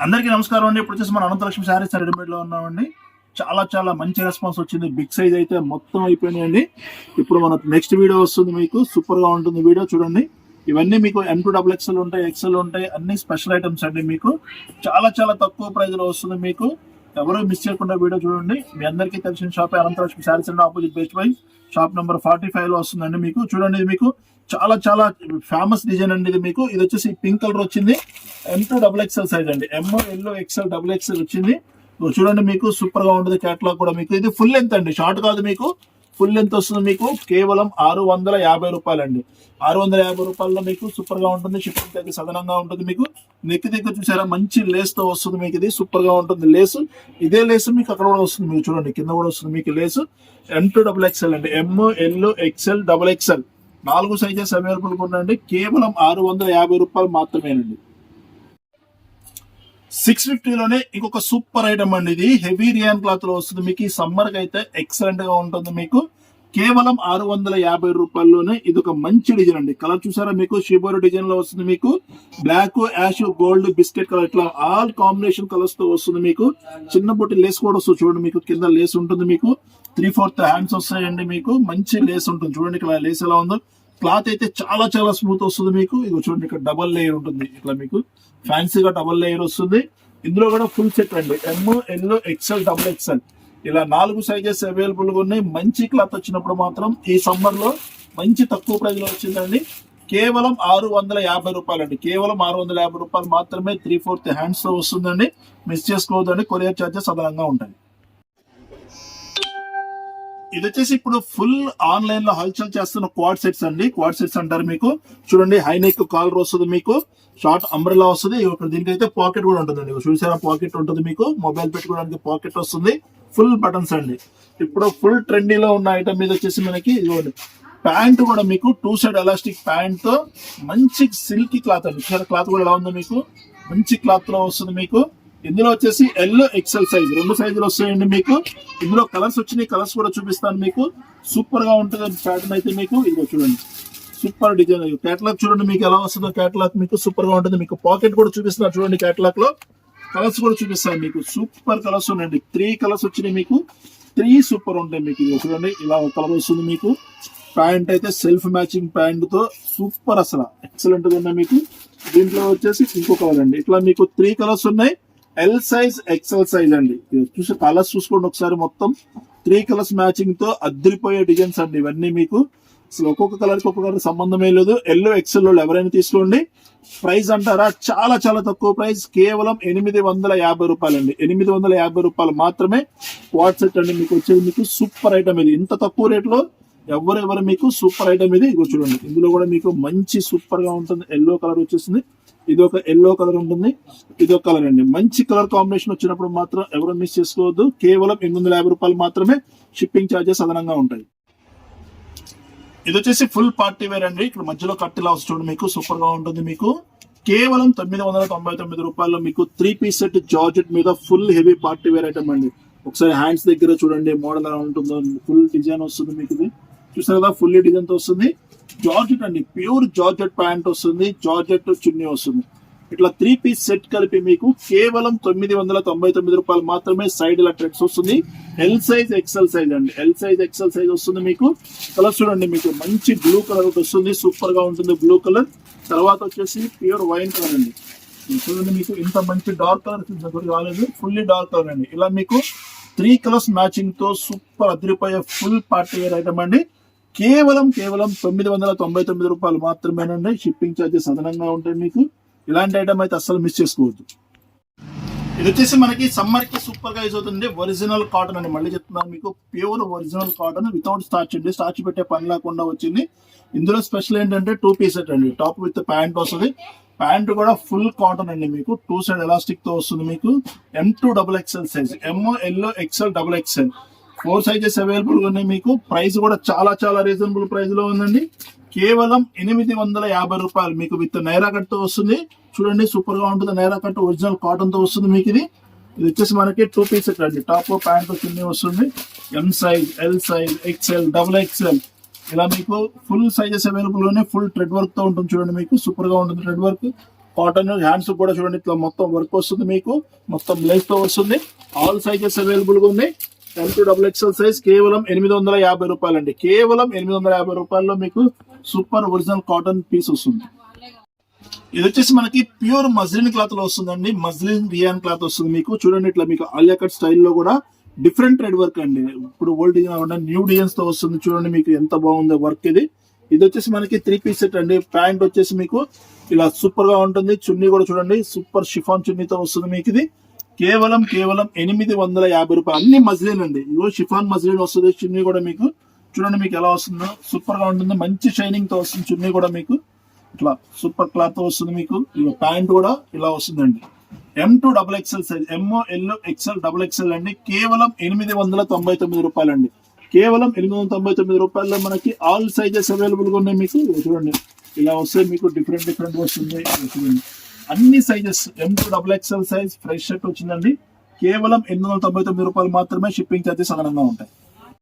అందరికీ నమస్కారం అండి. ఇప్పుడు వచ్చేసి మన అనంతలక్ష్మి శారీస్ రెడీమేడ్లో ఉన్నామండి. చాలా చాలా మంచి రెస్పాన్స్ వచ్చింది. బిగ్ సైజ్ అయితే మొత్తం అయిపోయినాయండి. ఇప్పుడు మన నెక్స్ట్ వీడియో వస్తుంది మీకు. సూపర్గా ఉంటుంది వీడియో చూడండి. ఇవన్నీ మీకు ఎం టూ డబుల్ ఎక్స్ఎల్ ఉంటాయి ఎక్స్ఎల్ ఉంటాయి. అన్ని స్పెషల్ ఐటమ్స్ అండి మీకు. చాలా చాలా తక్కువ ప్రైస్లో వస్తుంది మీకు. ఎవరు మిస్ చేయకుండా వీడియో చూడండి. మీ అందరికీ తెలిసిన షాప్ అనంతలక్ష్మి శారీస్ అండి opposite Best Buy. Shop number forty ఫైవ్లో వస్తుందండి మీకు. చూడండి మీకు. చాలా చాలా ఫేమస్ డిజైన్ అండి ఇది మీకు. ఇది వచ్చేసి పింక్ కలర్ వచ్చింది. M two double XL size అండి. M L XL double XL వచ్చింది. చూడండి మీకు సూపర్గా ఉంటుంది కేటలాగ్ కూడా మీకు. ఇది ఫుల్ లెంత్ అండి. షార్ట్ కాదు మీకు. ఫుల్ లెంత్ వస్తుంది మీకు. కేవలం ఆరు వందల యాభై రూపాయలండి. ఆరు వందల యాభై రూపాయల్లో మీకు సూపర్గా ఉంటుంది. షిప్పింగ్ తగ్గి సదనంగా ఉంటుంది మీకు. నెక్ దగ్గర చూసారా? మంచి లేస్తో వస్తుంది మీకు ఇది. సూపర్గా ఉంటుంది లేసు ఇదే లేస్ మీకు అక్కడ కూడా వస్తుంది. మీకు చూడండి కింద కూడా వస్తుంది మీకు lace M two double XL అండి. M L XL double XL నాలుగు సైజెస్ అవైలబుల్ ఉండండి కేవలం ఆరు వందల యాభై రూపాయలు మాత్రమేనండి. సిక్స్ ఫిఫ్టీలోనే ఇంకొక సూపర్ ఐటమ్ అండి ఇది. హెవీ రియాన్ క్లాత్లో వస్తుంది. మీకు ఈ సమ్మర్కి అయితే ఎక్సలెంట్గా ఉంటుంది మీకు. కేవలం ఆరు వందల యాభై రూపాయల్లోనే ఇది ఒక మంచి డిజైన్ అండి. కలర్ చూసారా మీకు? షిబోర్ డిజైన్లో వస్తుంది మీకు. Black ash gold biscuit colour ఇట్లా ఆల్ కాంబినేషన్ కలర్స్తో వస్తుంది మీకు. చిన్న బొట్టి లేస్ కూడా వస్తుంది చూడండి మీకు. కింద లేస్ ఉంటుంది మీకు. త్రీ ఫోర్త్ హ్యాండ్స్ వస్తాయండి మీకు. మంచి లేస్ ఉంటుంది. చూడండి ఇక్కడ లేస్ ఎలా ఉందో. క్లాత్ అయితే చాలా చాలా స్మూత్ వస్తుంది మీకు. ఇది చూడండి ఇక్కడ డబల్ లేయర్ ఉంటుంది ఇట్లా మీకు. ఫ్యాన్సీగా డబల్ లేయర్ వస్తుంది. ఇందులో కూడా ఫుల్ సెట్ అండి. M L XL double XL ఇలా నాలుగు సైజెస్ అవైలబుల్గా ఉన్నాయి. మంచి క్లాత్ వచ్చినప్పుడు మాత్రం ఈ సమ్మర్లో మంచి తక్కువ ప్రైజ్లో వచ్చిందండి. కేవలం ఆరు వందల యాభై రూపాయలు అండి కేవలం ఆరు వందల యాభై రూపాయలు మాత్రమే త్రీ ఫోర్త్ హ్యాండ్స్లో వస్తుందండి. మిస్ చేసుకోవద్దండి. కొరియర్ చార్జెస్ అదనంగా ఉంటాయి. ఇది వచ్చేసి ఇప్పుడు ఫుల్ ఆన్లైన్లో హల్చల్ చేస్తున్న క్వాడ్ సెట్స్ అండి. క్వాడ్ సెట్స్ అంటారు మీకు. చూడండి హై నెక్ కాలర్ వస్తుంది మీకు. షార్ట్ అంబ్రెలా వస్తుంది. దీనికైతే పాకెట్ కూడా ఉంటుందండి. చూసారా పాకెట్ ఉంటుంది మీకు. మొబైల్ పెట్టుకోవడానికి పాకెట్ వస్తుంది. ఫుల్ బటన్స్ అండి. ఇప్పుడు ఫుల్ ట్రెండీలో ఉన్న ఐటమ్ మీద వచ్చేసి మనకి ఇదిగోండి. ప్యాంట్ కూడా మీకు టూ సైడ్ ఎలాస్టిక్ ప్యాంట్తో మంచి సిల్క్ క్లాత్ అండి. ఇక్కడ క్లాత్ కూడా ఎలా ఉందో మీకు? మంచి క్లాత్లో వస్తుంది మీకు. ఇందులో వచ్చేసి ఎల్లో ఎక్సెల్ సైజ్. రెండు సైజులు వస్తాయండి మీకు. ఇందులో కలర్స్ వచ్చినాయి కలర్స్ కూడా చూపిస్తాను మీకు. సూపర్గా ఉంటుంది ప్యాటర్న్ అయితే మీకు ఇదిగో చూడండి. సూపర్ డిజైన్ కేటలాగ్ చూడండి మీకు ఎలా వస్తుందో కేటలాగ్ మీకు సూపర్గా ఉంటుంది. మీకు పాకెట్ కూడా చూపిస్తున్నారు చూడండి క్యాటలాగ్లో. కలర్స్ కూడా చూపిస్తాను మీకు. సూపర్ కలర్స్ ఉన్నాయండి. త్రీ కలర్స్ వచ్చినాయి మీకు. త్రీ సూపర్ ఉంటాయి మీకు. చూడండి ఇలా ఒక కలర్ వస్తుంది మీకు. ప్యాంట్ అయితే సెల్ఫ్ మ్యాచింగ్ ప్యాంట్తో సూపర్ అసలు. ఎక్సలెంట్గా ఉన్నాయి మీకు. దీంట్లో వచ్చేసి ఇంకో కలర్ అండి. ఇట్లా మీకు త్రీ కలర్స్ ఉన్నాయి. ఎల్ సైజ్ ఎక్సెల్ సైజ్ అండి. చూసి కలర్స్ చూసుకోండి ఒకసారి మొత్తం. త్రీ కలర్స్ మ్యాచింగ్తో అద్దరిపోయే డిజైన్స్ అండి ఇవన్నీ మీకు. అసలు ఒక్కొక్క కలర్కి ఒక్కొక్క సంబంధమే లేదు. ఎల్లో ఎక్సెల్లో ఎవరైనా తీసుకోండి. ప్రైస్ అంటారా? చాలా చాలా తక్కువ ప్రైస్ కేవలం ఎనిమిది వందల యాభై రూపాయలు అండి ఎనిమిది వందల యాభై రూపాయలు మాత్రమే వాట్సాప్ అండి. మీకు వచ్చేది మీకు సూపర్ ఐటమ్ ఇది. ఇంత తక్కువ రేట్లో ఎవరెవరు మీకు సూపర్ ఐటమ్ ఇది చూడండి. ఇందులో కూడా మీకు మంచి సూపర్గా ఉంటుంది. ఎల్లో కలర్ వచ్చేసింది. ఇది ఒక ఎల్లో కలర్ ఉంటుంది. ఇది ఒక కలర్ అండి. మంచి కలర్ కాంబినేషన్ వచ్చినప్పుడు మాత్రం ఎవరు మిస్ చేసుకోవద్దు. కేవలం ఎనిమిది వందల యాభై రూపాయలు మాత్రమే షిప్పింగ్ ఛార్జెస్ అదనంగా ఉంటాయి. ఇది వచ్చేసి ఫుల్ పార్టీ వేర్ అండి. ఇక్కడ మధ్యలో కట్టిలా వస్తుంది మీకు. సూపర్గా ఉంటుంది మీకు. కేవలం తొమ్మిది వందల తొంభై తొమ్మిది రూపాయల్లో మీకు త్రీ పీస్ సెట్ జార్జెట్ మీద full heavy party wear item అండి. ఒకసారి హ్యాండ్స్ దగ్గర చూడండి మోడల్ ఎలా ఉంటుందో ఫుల్ డిజైన్ వస్తుంది మీకు ఇది. చూసారు కదా ఫుల్ డిజైన్తో వస్తుంది. జార్జెట్ అండి ప్యూర్ జార్జెట్ ప్యాంట్ వస్తుంది జార్జెట్ చున్నీ వస్తుంది. ఇట్లా త్రీ పీస్ సెట్ కలిపి మీకు కేవలం తొమ్మిది వందల తొంభై తొమ్మిది రూపాయలు మాత్రమే సైడ్ ఇలా ట్రెడ్స్ వస్తుంది. ఎల్ సైజ్ ఎక్సెల్ సైజ్ అండి. ఎల్ సైజ్ ఎక్సెల్ సైజ్ వస్తుంది మీకు. కలర్ చూడండి మీకు. మంచి బ్లూ కలర్ ఒకటి వస్తుంది. సూపర్గా ఉంటుంది బ్లూ కలర్ తర్వాత వచ్చేసి ప్యూర్ వైన్ కలర్ అండి. చూడండి మీకు. ఇంత మంచి డార్క్ కలర్ దగ్గర కాలేదు. ఫుల్లీ డార్క్ కలర్ అండి. ఇలా మీకు త్రీ కలర్స్ మ్యాచింగ్తో సూపర్ అదిరిపోయే ఫుల్ పార్టీ వేర్ ఐటమ్ అండి. కేవలం కేవలం తొమ్మిది వందల తొంభై తొమ్మిది రూపాయలు మాత్రమేనండి. షిప్పింగ్ ఛార్జెస్ అదనంగా ఉంటాయి మీకు. ఇలాంటి ఐటమ్ అయితే అస్సలు మిస్ చేసుకోవద్దు. ఇది వచ్చేసి మనకి సమ్మర్కి సూపర్గా యూజ్ అవుతుంది. ఒరిజినల్ కాటన్ అని మళ్ళీ చెప్తున్నాను మీకు. Pure original cotton without starch అండి. స్టార్చ్ పెట్టే పని లేకుండా వచ్చింది. ఇందులో స్పెషల్ ఏంటంటే టూ పీస్ సెట్ అండి. టాప్ విత్ ప్యాంట్ వస్తుంది. ప్యాంట్ కూడా ఫుల్ కాటన్ అండి మీకు. టూ సైడ్ ఎలాస్టిక్తో వస్తుంది మీకు. M two double XL size M L XL double XL four sizes available ఉన్నాయి మీకు. ప్రైస్ కూడా చాలా చాలా రీజనబుల్ ప్రైస్లో ఉందండి. కేవలం ఎనిమిది వందల యాభై రూపాయలు మీకు విత్ నైరా కట్తో వస్తుంది. చూడండి సూపర్గా ఉంటుంది. నైరా కట్ ఒరిజినల్ కాటన్తో వస్తుంది మీకు ఇది. ఇది వచ్చేసి మనకి టూ పీస్ అండి టాప్ ప్యాంట్ కింద వస్తుంది. M size L size XL double XL ఇలా మీకు ఫుల్ సైజెస్ అవైలబుల్ ఉన్నాయి ఫుల్ థ్రెడ్ వర్క్తో ఉంటుంది చూడండి మీకు. సూపర్గా ఉంటుంది థ్రెడ్ వర్క్ కాటన్ హ్యాండ్స్ కూడా చూడండి ఇట్లా మొత్తం వర్క్ వస్తుంది మీకు. మొత్తం బ్లేస్తో వస్తుంది. ఆల్ సైజెస్ అవైలబుల్గా ఉన్నాయి. M two double XL size కేవలం ఎనిమిది వందల యాభై రూపాయలు అండి కేవలం ఎనిమిది వందల యాభై రూపాయల్లో మీకు సూపర్ ఒరిజినల్ కాటన్ పీస్ వస్తుంది. ఇది వచ్చేసి మనకి ప్యూర్ మజ్లిన్ క్లాత్లో వస్తుందండి. మజ్లిన్ రియాన్ క్లాత్ వస్తుంది మీకు. చూడండి ఇట్లా మీకు ఆలియా కట్ స్టైల్లో కూడా డిఫరెంట్ ట్రేడ్ వర్క్ అండి. ఇప్పుడు ఓల్డ్ డిజైన్ న్యూ డిజైన్స్తో వస్తుంది. చూడండి మీకు ఎంత బాగుందో వర్క్ ఇది. ఇది వచ్చేసి మనకి త్రీ పీస్ సెట్ అండి. ప్యాంట్ వచ్చేసి మీకు ఇలా సూపర్గా ఉంటుంది. చున్నీ కూడా చూడండి. సూపర్ షిఫాన్ చున్నీతో వస్తుంది మీకు ఇది. కేవలం కేవలం ఎనిమిది వందల యాభై రూపాయలు. అన్ని మజ్లిన్ అండి. ఇగో షిఫాన్ మజ్లిన్ వస్తుంది చున్నీ కూడా మీకు. చూడండి మీకు ఎలా వస్తుందో. సూపర్గా ఉంటుంది. మంచి షైనింగ్తో వస్తుంది చున్నీ కూడా మీకు. ఇట్లా సూపర్ క్లాత్ వస్తుంది మీకు. ఇక ప్యాంట్ కూడా ఇలా వస్తుందండి. M two double XL size M L XL double XL అండి. కేవలం ఎనిమిది వందల తొంభై తొమ్మిది రూపాయలు అండి కేవలం ఎనిమిది వందల తొంభై తొమ్మిది రూపాయల్లో మనకి ఆల్ సైజెస్ అవైలబుల్గా ఉన్నాయి మీకు. చూడండి. ఇలా వస్తే మీకు డిఫరెంట్ డిఫరెంట్ వస్తుంది. చూడండి. అన్ని sizes M two double XL size fresh shirt వచ్చిందండి. కేవలం ఎనిమిది వందల తొంభై తొమ్మిది రూపాయలు మాత్రమే షిప్పింగ్ ఛార్జెస్ అదనంగా ఉంటాయి.